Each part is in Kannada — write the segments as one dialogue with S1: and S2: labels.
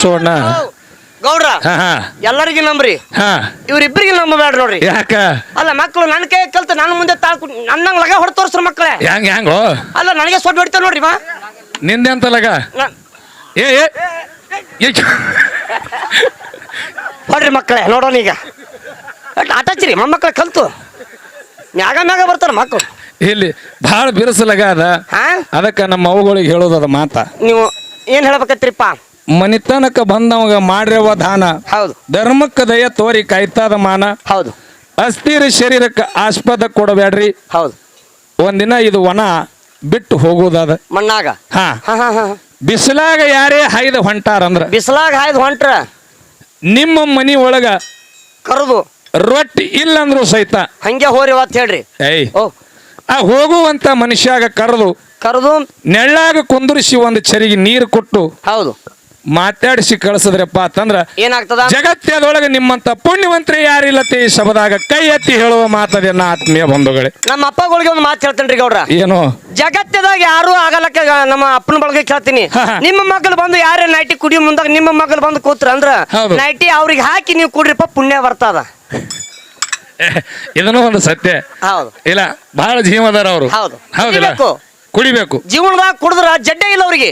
S1: ಸೋಣ
S2: ಗೌಡ್ರ
S1: ಹಾ ಹಾ.
S2: ಎಲ್ಲರಿಗೂ ನಂಬ್ರಿ.
S1: ಹಾ.
S2: ಇವ್ರಿಬ್ರಿಗೆ ನಂಬಬೇಡ ನೋಡ್ರಿ.
S1: ಯಾಕ?
S2: ಅಲ್ಲ ಮಕ್ಕಳು ನನ್ನ ಕೈ ಕಲ್ತು ನನ್ನ ಮುಂದೆ ತಾಳ್ಕು ನನ್ನಂಗ್ ಲಗ ಹೊಡೆ ತೋರ್ಸ್ರ ಮಕ್ಕಳೇ
S1: ಹೆಂಗ್ ಹೆಂಗೋ
S2: ಅಲ್ಲ ನನಗೆ ಸೊಡ್ ಹೊಡಿತಾರ ನೋಡ್ರಿ ಮಾ.
S1: ನಿಂದೆ ಅಂತಲಗ
S2: ನ-
S1: ಏ ಏ. ಏ,
S2: ಹೊಡ್ರಿ ಮಕ್ಕಳೇ ನೋಡೋಣ ಈಗ. ಆಟಾಚ್ರಿ ಆಟ ಹಚ್ಚಿರಿ ಮೊಮ್ಮಕ್ಕಳ ಕಲ್ತು. ಮ್ಯಾಗ ಮ್ಯಾಗ ಬರ್ತಾರ ಮಕ್ಕಳು
S1: ಇಲ್ಲಿ ಭಾಳ ಬಿರುಸಲಗ ಅದ.
S2: ಹಾ?
S1: ಅದಕ್ಕೆ ನಮ್ಮ ಅವುಗಳಿಗೆ ಅದು ಮಾತ.
S2: ನೀವು ಏನ್ ಹೇಳ್ಬೇಕತ್ರಿಪ್ಪ?
S1: ಮನಿತನಕ ಬಂದವಾಗ ಮಾಡ್ರವ ದಾನ.
S2: ಹೌದು.
S1: ಧರ್ಮಕ್ಕ ದಯ ತೋರಿ ಕಾಯ್ತಾದ ಮಾನ.
S2: ಹೌದು.
S1: ಅಸ್ಥಿರ ಶರೀರಕ್ಕೆ ಆಸ್ಪದ ಕೊಡಬೇಡ್ರಿ
S2: ಹೌದು.
S1: ಒಂದಿನ ಇದು ವನ ಬಿಟ್ಟು ಹೋಗುದಾದ
S2: ಮಣ್ಣಾಗ?
S1: ಹಾ.
S2: ಹಾ ಹಾ ಹಾ.
S1: ಬಿಸಿಲಾಗ ಯಾರೇ ಹಾಯ್ದ ಹೊಂಟಾರಂದ್ರ.
S2: ಬಿಸಿಲಾಗ ಹಾಯ್ದು ಹೊಂಟ್ರ?
S1: ನಿಮ್ಮ ಮನಿ ಒಳಗ
S2: ಕರೆದು?
S1: ರೊಟ್ಟಿ ಇಲ್ಲಂದ್ರು ಸಹಿತ.
S2: ಹಂಗೆ ಹೋರಿ ಅವತ್ತು ಹೇಳ್ರಿ.
S1: ಏಯ್.
S2: ಓ.
S1: ಆ ಹೋಗುವಂತ ಮನುಷ್ಯಾಗ ಕರೆದು
S2: ಕರೆದು?
S1: ನೆಳ್ಳಾಗ ಕುಂದರಿಸಿ ಒಂದು ಚರಿಗೆ ನೀರು ಕೊಟ್ಟು
S2: ಹೌದು.
S1: ಮಾತಾಡಿಸಿ ಕಳಿಸಿದ್ರಪ್ಪ ಅಂತಂದ್ರ
S2: ಏನಾಗ್ತದ?
S1: ಜಗತ್ತದೊಳಗೆ ನಿಮ್ಮಂತ ಪುಣ್ಯವಂತ್ರಿ ಯಾರಿಲ್ಲತಿ ಈ ಶಬದಾಗ ಕೈ ಎತ್ತಿ ಹೇಳುವ ಮಾತದನ್ನ ಆತ್ಮೀಯ ಬಂಧುಗಳೇ?
S2: ನಮ್ಮ ಅಪ್ಪಗಳಿಗೆ ಒಂದು ಮಾತು ಹೇಳ್ತೇನ್ರಿ ಗೌಡ್ರ.
S1: ಏನು?
S2: ಜಗತ್ತದಾಗ ಯಾರು ಆಗಲಕ್ಕ ನಮ್ಮ ಅಪ್ಪನ ಬಳಗ ಕೇಳ್ತೀನಿ. ನಿಮ್ಮ ಮಗಳು ಬಂದು ಯಾರೇ ನೈಟಿ ಕುಡಿ ಮುಂದಾಗ ನಿಮ್ಮ ಮಗಳು ಬಂದು ಕೂತ್ರ ಅಂದ್ರ
S1: ಹೌದು.
S2: ನೈಟಿ ಅವ್ರಿಗೆ ಹಾಕಿ ನೀವು ಕುಡ್ರಿಪ್ಪ ಪುಣ್ಯ ಬರ್ತದ
S1: ಇದನ್ನು ಒಂದು ಸತ್ಯ.
S2: ಹೌದು.
S1: ಇಲ್ಲ ಬಹಳ ಜೀವದಾರ ಅವರು.
S2: ಹೌದು.
S1: ಹೌದಿಲ್ಲ.
S2: ಕುಡಿಬೇಕು. ಜೀವನದಾಗ ಕುಡಿದ್ರ ಜಡ್ಡೆ ಇಲ್ಲ ಅವ್ರಿಗೆ.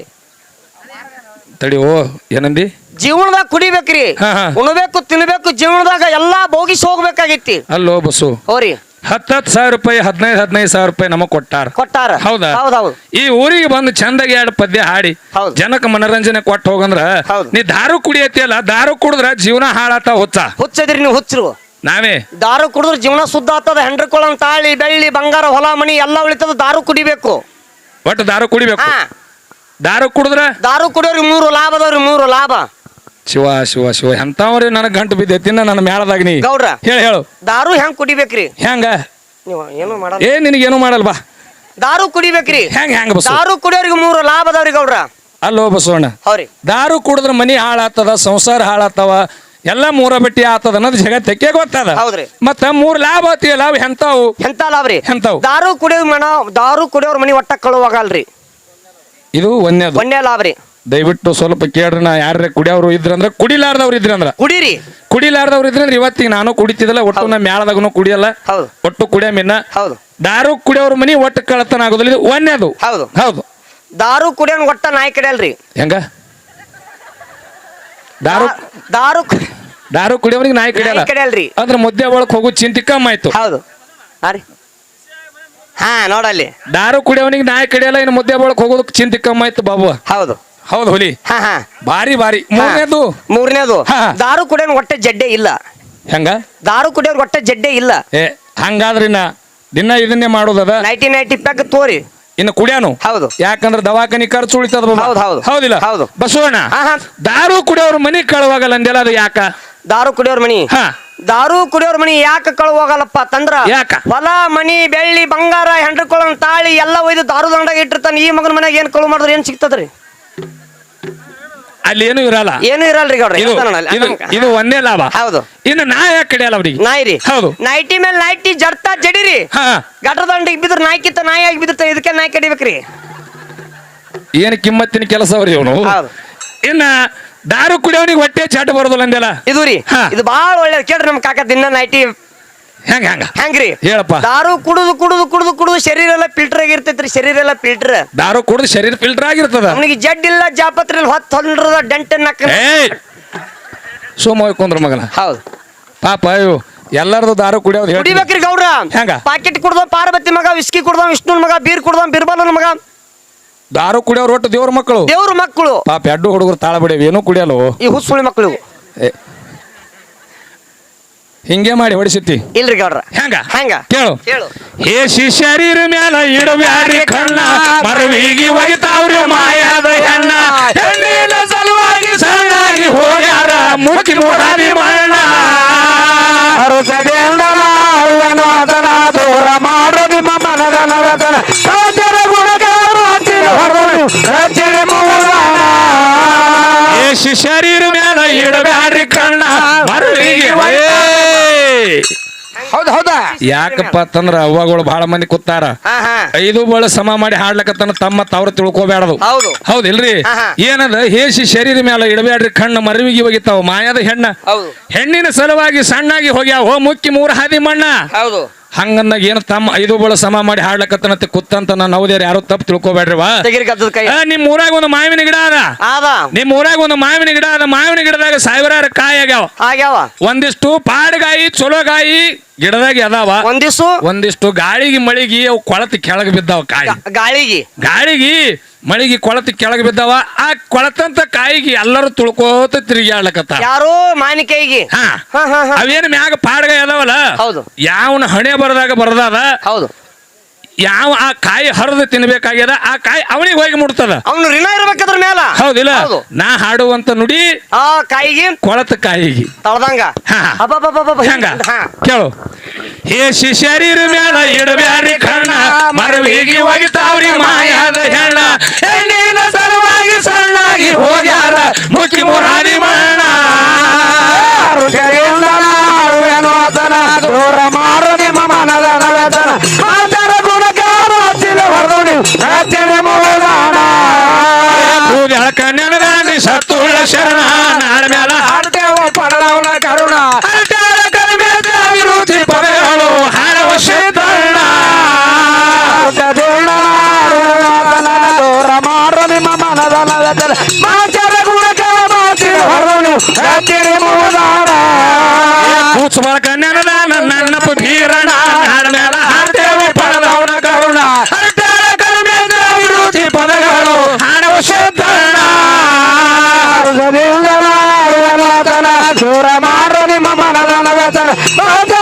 S1: ತಡಿ ಓ ಏನಂದಿ?
S2: ಜೀವನದಾಗ ಕುಡಿಬೇಕ್ರಿ.
S1: ಹಾ, ಹಾ.
S2: ಉಣಬೇಕು ತಿನ್ಬೇಕು ಜೀವನದಾಗ ಎಲ್ಲಾ ಬೋಗಿಸಿ ಹೋಗ್ಬೇಕಾಗೈತಿ
S1: ಅಲ್ಲೋ ಬಸ್ಸು.
S2: ಹೋರಿ.
S1: ಹತ್ತತ್ತು ಸಾವಿರ ರೂಪಾಯಿ ಹದಿನೈದು ಹದಿನೈದು ಸಾವಿರ ರೂಪಾಯಿ ನಮಗ್ ಕೊಟ್ಟಾರ.
S2: ಕೊಟ್ಟಾರ.
S1: ಹೌದಾ?
S2: ಹೌದೌದು
S1: ಈ ಊರಿಗೆ ಬಂದು ಚಂದಾಗಿ ಎರಡು ಪದ್ಯ ಹಾಡಿ
S2: ಹೌದು.
S1: ಜನಕ್ಕೆ ಮನರಂಜನೆ ಕೊಟ್ಟು ಹೋಗಂದ್ರ
S2: ಹೌದು.
S1: ನೀ ದಾರು ಕುಡಿಯತಿಯಲ್ಲ ದಾರು ಕುಡಿದ್ರ ಜೀವನ ಹಾಳಾತ ಹುಚ್ಚ.
S2: ಹುಚ್ಚದ್ರಿ ನೀವು ಹುಚ್ಚರು.
S1: ನಾವೇ?
S2: ದಾರು ಕುಡಿದ್ರೆ ಜೀವನ ಶುದ್ಧ ಆಗ್ತದ. ಹೆಂಡ್ರಕೊಳನ್ ತಾಳಿ ಬೆಳ್ಳಿ ಬಂಗಾರ ಹೊಲ ಮಣಿ ಎಲ್ಲ ಉಳಿತದ ದಾರು ಕುಡಿಬೇಕು.
S1: ಒಟ್ಟು ದಾರು ಕುಡಿಬೇಕು?
S2: ಹಾ.
S1: ದಾರು ಕುಡಿದ್ರ?
S2: ದಾರು ಕುಡಿಯೋರಿ ಮೂರು ಲಾಭ ಅದಾವ್ರಿ ಮೂರು ಲಾಭ.
S1: ಶಿವ ಶಿವ ಶಿವ ಎಂತವ್ರಿ ನನಗ್ ಗಂಟು ಬಿದ್ದೈತಿ ನನ್ನ ಮೇಳದಾಗ ನೀ.
S2: ಗೌಡ್ರ
S1: ಹೇಳು ಹೇಳು.
S2: ದಾರು ಹೆಂಗ್ ಕುಡಿಬೇಕ್ರಿ?
S1: ಹೆಂಗ?
S2: ನೀವು ಏನು ಮಾಡಲ್ಲ.
S1: ಏ ನಿನಗೇನು ಮಾಡಲ್ ಬಾ.
S2: ದಾರು ಕುಡಿಬೇಕ್ರಿ.
S1: ಹೆಂಗ ಹೆಂಗ
S2: ದಾರು ಕುಡಿಯೋರಿಗೆ ಮೂರು ಲಾಭ ಅದಾವ್ರಿ ಗೌಡ್ರ.
S1: ಅಲ್ಲೋ ಬಸವಣ್ಣ
S2: ಹೌರಿ
S1: ದಾರು ಕುಡಿದ್ರ ಮನಿ ಹಾಳಾತದ ಸಂಸಾರ ಹಾಳಾತವ ಎಲ್ಲ ಮೂರ ಬಟ್ಟಿ ಆತದ ಅನ್ನೋದು ಜಗತ್ತಕ್ಕೆ ಗೊತ್ತದ.
S2: ಹೌದ್ರಿ.
S1: ಮತ್ತ ಮೂರ್ ಲಾಭ ಆತಿಯಲ್ಲ ಅವು ಎಂತಾವು
S2: ಎಂತ ಲಾಭ್ರಿ
S1: ಎಂತಾವು
S2: ದಾರು ಕುಡಿಯೋ ಮನ ದಾರು ಕುಡಿಯೋರ್ ಮನಿ ಒಟ್ಟ ಕಳುವಾಗಲ್ರಿ.
S1: ಇದು ಒಂದೇದು
S2: ಒಂದೇ ಲಾಭ ರೀ
S1: ದಯವಿಟ್ಟು ಸ್ವಲ್ಪ ಕೇಳ್ರಿ ನಾ ಯಾರ ಕುಡಿಯೋರು ಇದ್ರಂದ್ರ ಕುಡಿಲಾರ್ದವ್ರು ಇದ್ರಂದ್ರ
S2: ಕುಡೀರಿ.
S1: ಕುಡಿಲಾರ್ದವ್ರು ಇದ್ರಂದ್ರ ಇವತ್ತಿಗೆ ನಾನು ಕುಡಿತಿದ್ದಲ್ಲ ಒಟ್ಟು ನಾ ಮ್ಯಾಳದಾಗನು ಕುಡಿಯಲ್ಲ.
S2: ಹೌದು.
S1: ಒಟ್ಟು ಕುಡಿಯ ಮಿನ್ನ.
S2: ಹೌದು.
S1: ದಾರು ಕುಡಿಯೋರ್ ಮನಿ ಒಟ್ಟು ಕಳತನ ಆಗೋದಿಲ್ಲ ಇದು ಒಂದೇದು
S2: ಹೌದು.
S1: ಹೌದು.
S2: ದಾರು ಕುಡಿಯೋನ್ ಒಟ್ಟ ನಾಯಿ ಕಡಿಯಲ್ರಿ.
S1: ಹೆಂಗ? ದಾರು
S2: ದಾರು
S1: ದಾರು ಕುಡಿಯೋರಿಗೆ ನಾಯಿ ಕಡಿಯಲ್ಲ
S2: ಕಡಿಯಲ್ರಿ.
S1: ಅದ್ರ ಮುದ್ದೆ ಒಳಗ್ ಹೋಗೋ ಚಿಂತೆ ಕಮ್ಮಿ ಆಯ್ತು.
S2: ಹೌದು. ಹಾ ರೀ. ಹಾ ನೋಡಲ್ಲಿ.
S1: ದಾರು ಕುಡಿಯವನಿಗೆ ನಾಯಿ ಕಡಿಯಲ್ಲ ಇನ್ನು ಮುದ್ದೆ ಬಳಕ ಹೋಗೋದಕ್ಕೆ ಚಿಂತೆ ಕಮ್ಮಿ ಆಯ್ತು ಬಾಬು.
S2: ಹೌದು.
S1: ಹೌದು ಹುಲಿ.
S2: ಹಾ ಹಾ.
S1: ಬಾರಿ ಬಾರಿ ಮೂರನೇದು?
S2: ಮೂರನೇದು.
S1: ಹಾ.
S2: ದಾರು ಕುಡಿಯೋನ್ ಒಟ್ಟೆ ಜಡ್ಡೆ ಇಲ್ಲ.
S1: ಹೆಂಗ?
S2: ದಾರು ಕುಡಿಯೋರ್ ಒಟ್ಟೆ ಜಡ್ಡೆ ಇಲ್ಲ.
S1: ಏ ಹಂಗಾದ್ರಿನ ದಿನ ಇದನ್ನೇ ಮಾಡೋದದ
S2: ನೈಟಿ ನೈಟಿ ಪ್ಯಾಕ್ ತೋರಿ.
S1: ಇನ್ನು ಕುಡಿಯಾನು?
S2: ಹೌದು.
S1: ಯಾಕಂದ್ರೆ ದವಾಖಾನಿ ಖರ್ಚು ಉಳಿತದ ಬಾಬಾ.
S2: ಹೌದು, ಹೌದು.
S1: ಹೌದಿಲ್ಲ?
S2: ಹೌದು.
S1: ಬಸವಣ್ಣ
S2: ಹಾ ಹಾ.
S1: ದಾರು ಕುಡಿಯೋರು ಮನಿ ಕಳುವಾಗಲ್ಲ ಅಂದೆಲ್ಲ ಅದು ಯಾಕ?
S2: ದಾರು ಕುಡಿಯೋರ್ ಮನಿ.
S1: ಹಾ.
S2: ದಾರು ಕುಡಿಯೋರ್ ಮನಿ ಯಾಕೆ ಕಳು ಹೋಗಲ್ಲಪ್ಪ ತಂದ್ರ?
S1: ಯಾಕ?
S2: ಹೊಲ ಮನಿ ಬೆಳ್ಳಿ ಬಂಗಾರ ಹೆಂಡ್ರಕೊಳನ್ ತಾಳಿ ಎಲ್ಲ ಒಯ್ದು ದಾರು ದಂಡಾಗ ಇಟ್ಟಿರ್ತಾನೆ. ಈ ಮಗನ ಮನೆಗೆ ಏನ್ ಕಳು ಮಾಡಿದ್ರೆ ಏನ್ ಸಿಗ್ತದ್ರಿ?
S1: ಅಲ್ಲಿ ಏನು ಇರಲ್ಲ.
S2: ಏನು ಇರಲ್ರಿ ಗೌಡ್ರ
S1: ಇದು
S2: ಹೇಳ್ತಾನಲ್ಲ,
S1: ಇದು ಇದು ಒಂದೇ ಲಾಭ.
S2: ಹೌದು.
S1: ಇನ್ನು ನಾ ಯಾಕೆ ಕಡಿಯಲ್ಲ ಅವ್ರಿಗೆ?
S2: ನಾಯಿ ರೀ.
S1: ಹೌದು.
S2: ನೈಟಿ ಮೇಲೆ ನೈಟಿ ಜಡ್ತಾ ಜಡಿರಿ
S1: ಹಾ.
S2: ಗಟದಂಡಿಗೆ ಬಿದ್ರ ನಾಯಿ ಕಿತ್ತ ನಾಯಿ ಆಗಿ ಬಿದ್ದಿರ್ತ ಇದಕ್ಕೆ ನಾಯಿ ಕಡಿಬೇಕ್ರಿ.
S1: ಏನು ಕಿಮ್ಮತ್ತಿನ ಕೆಲಸ ಅವ್ರಿ ಇವನು?
S2: ಹೌದು.
S1: ಇನ್ನ ದಾರು ಕುಡಿಯೋನಿಗೆ ಹೊಟ್ಟೆ ಚಾಟ ಬರೋದಿಲ್ಲ ಅಂದೆಲ್ಲ.
S2: ಇದು ರೀ
S1: ಹಾ.
S2: ಇದು ಬಾಳ ಒಳ್ಳೇದು. ಕೇಳ್ರಿ ನಮ್ ಕಾಕ ದಿನ ನೈಟಿ
S1: ಹೆಂಗ ಹೆಂಗ?
S2: ಹೆಂಗ್ರಿ?
S1: ಹೇಳಪ್ಪ.
S2: ದಾರು ಕುಡುದು ಕುಡುದು ಕುಡುದು ಕುಡುದು ಶರೀರ ಎಲ್ಲ ಫಿಲ್ಟರ್ ಆಗಿರ್ತೈತ್ರಿ ಶರೀರ ಎಲ್ಲ ಫಿಲ್ಟರ್
S1: ದಾರು ಕುಡಿದು ಶರೀರ ಫಿಲ್ಟರ್ ಆಗಿರ್ತದ.
S2: ಅವನಿಗೆ ಜಡ್ ಇಲ್ಲ ಜಾಪತ್ರಿ ಹೊತ್ತು ಹೊಂಡ್ರದ ಡೆಂಟ್ ನಕ್ಕ
S1: ಏಯ್! ಸುಮ್ಮ ಕುಂದ್ರ ಮಗನ.
S2: ಹೌದು.
S1: ಪಾಪ ಅಯ್ಯೋ ಎಲ್ಲರದು ದಾರು ಕುಡಿಯೋದು ಹೇಳ್ತೀನಿ.
S2: ಕುಡಿಬೇಕ್ರಿ ಗೌಡ್ರ.
S1: ಹೆಂಗ?
S2: ಪಾಕೆಟ್ ಕುಡ್ದ ಪಾರ್ವತಿ ಮಗ ವಿಸ್ಕಿ ಕುಡ್ದ ವಿಷ್ಣುನ್ ಮಗ ಬೀರ್ ಕುಡ್ದ ಬಿರ್ಬಲ್ ಮಗ.
S1: ದಾರು ಕುಡಿಯೋರು ಒಟ್ಟು ದೇವ್ರ ಮಕ್ಕಳು.
S2: ದೇವ್ರ ಮಕ್ಕಳು.
S1: ಪಾಪ ಎಡ್ಡು ಹುಡುಗರು ತಾಳ ಬಿಡೇವಿ ಏನೂ ಕುಡಿಯಲ್ಲ
S2: ಈ ಹುಸುಳಿ ಮಕ್ಕಳು.
S1: ಹಿಂಗೆ ಮಾಡಿ ಹೊಡಿಸಿತಿ
S2: ಇಲ್ರಿ ಗೌಡ್ರ.
S1: ಹೆಂಗ?
S2: ಹೆಂಗ?
S1: ಕೇಳು.
S2: ಕೇಳು.
S1: ಹೇ ಶರೀರ ಮ್ಯಾಲ ಇಡಬ್ಯಾಡ್ರಿ ಕಣ್ಣ. ಮರವಿಗಿ ಒಗಿತಾವ್ರಿ ಮಾಯಾದ ಹೆಣ್ಣ. ಹೆಣ್ಣಿನ ಸಲುವಾಗಿ ಸಣ್ಣಾಗಿ ಹೋಗ್ಯಾರ. ಮುಖಿ ಮೂಡಾರಿ ಮಣ್ಣ. ಶರೀರ ಮೇಲೆ ಇಡಬ್ಯಾಡ್ರಿ ಕಣ್ಣ
S3: ಹೌದ್ ಹೌದಾ?
S1: ಯಾಕಪ್ಪ ಅಂತಂದ್ರ ಅವ್ವಗಳು ಬಹಳ ಮಂದಿ ಕೂತಾರ. ಐದು ಬಳ ಸಮ ಮಾಡಿ ಹಾಡ್ಲಕತ್ತನ ತಮ್ಮ ತವ್ರ ತಿಳ್ಕೊಬೇಡದು
S2: ಹೌದು.
S1: ಹೌದಿಲ್ರಿ ಏನದ? ಹೇಸಿ ಶರೀರ ಮೇಲೆ ಇಡಬೇಡ್ರಿ ಕಣ್ಣು ಮರವಿಗೆ ಹೋಗಿತ್ತಾವ ಮಾಯದ ಹೆಣ್ಣ.
S2: ಹೌದು.
S1: ಹೆಣ್ಣಿನ ಸಲುವಾಗಿ ಸಣ್ಣಾಗಿ ಹೋಗ್ಯಾವ. ಮುಕ್ಕಿ ಮೂರ ಹಾದಿ ಮಣ್ಣ.
S2: ಹೌದು.
S1: ಹಂಗಂದಾಗ ಏನು ತಮ್ಮ ಐದು ಬಳ ಸಮ ಮಾಡಿ ಹಾಡ್ಲಕತ್ತನತ್ತೆ ಕುತ್ತಂತ ನಾನು ಹೌದ್ಯಾರ ಯಾರು ತಪ್ಪು ತಿಳ್ಕೊಬೇಡ್ರಿವಾ? ನಿಮ್ ಊರಾಗ ಒಂದು ಮಾವಿನ ಗಿಡ ಅದ. ನಿಮ್ ಊರಾಗ ಒಂದು ಮಾವಿನ ಗಿಡ ಅದ. ಮಾವಿನ ಗಿಡದಾಗ ಸಾವಿರಾರು ಕಾಯಿ ಆಗ್ಯಾವ.
S2: ಆಗ್ಯಾವ.
S1: ಒಂದಿಷ್ಟು ಪಾಡ್ಗಾಯಿ ಚಲೋಗಾಯಿ ಗಿಡದಾಗ ಅದಾವ.
S2: ಒಂದಿಷ್ಟು
S1: ಒಂದಿಷ್ಟು ಗಾಳಿಗೆ ಮಳಿಗೆ ಅವು ಕೊಳತ್ ಕೆಳಗೆ ಬಿದ್ದಾವ ಕಾಯಿ.
S2: ಗಾಳಿಗೆ.
S1: ಗಾಳಿಗೆ ಮಳಿಗೆ ಕೊಳತಿ ಕೆಳಗೆ ಬಿದ್ದಾವ ಆ ಕೊಳತಂತ ಕಾಯಿಗೆ ಎಲ್ಲರೂ ತುಳ್ಕೋತ ತಿರುಗಾಡ್ಲಕತ್ತ
S2: ಯಾರೋ ಮಾನಿಕೈಗಿ
S1: ಹಾ.
S2: ಹಾ ಹಾ ಹಾ.
S1: ಅವೇನು ಮ್ಯಾಗ ಪಾಡ್ಗ ಅದಾವಲ್ಲ?
S2: ಹೌದು.
S1: ಯಾವನ ಹಣೆ ಬರದಾಗ ಬರದಾದ?
S2: ಹೌದು.
S1: ಯಾವ ಆ ಕಾಯಿ ಹರಿದು ತಿನ್ಬೇಕಾಗ್ಯದ? ಆ ಕಾಯಿ ಅವನಿಗೆ ಹೋಗಿ ಮುಟ್ತದ?
S2: ಅವನು ಋಣ ಇರ್ಬೇಕದ್ರ ಮೇಲ
S1: ಹೌದಿಲ್ಲ?
S2: ಹೌದು.
S1: ನಾ ಹಾಡುವಂತ ನುಡಿ
S2: ಆ ಕಾಯಿಗೆ
S1: ಕೊಳತ ಕಾಯಿಗೆ.
S2: ತಳದಂಗ.
S1: ಹಾ. ಕೇಳು. ಏ ಶರೀರ ಮೇಲ ಇಡಬ್ಯಾರಿ ಕಣ್ಣ ಮರವಿಗೆ ಒಗಿತಾವ್ರಿ ಮಾಯಾದ ಹೆಣ್ಣ ಹೆಣ್ಣಿನ ಸಲುವಾಗಿ ಸಣ್ಣಾಗಿ ಹೋಗ್ಯಾರ ಮುಖಿ ಮುರಾರಿ ಮಣ್ಣ
S3: ಆರುವೆನು ಆತನ ದೂರ ಮಾಡು ನಿಮ್ಮ ಮನದ ನವೆತನ ಮಾತರ ಗುಣಕಾರ ಹಚ್ಚಿದ ನೀವು
S1: ಸತ್ತುಳ್ಳ ಶರಣ.
S3: Bye.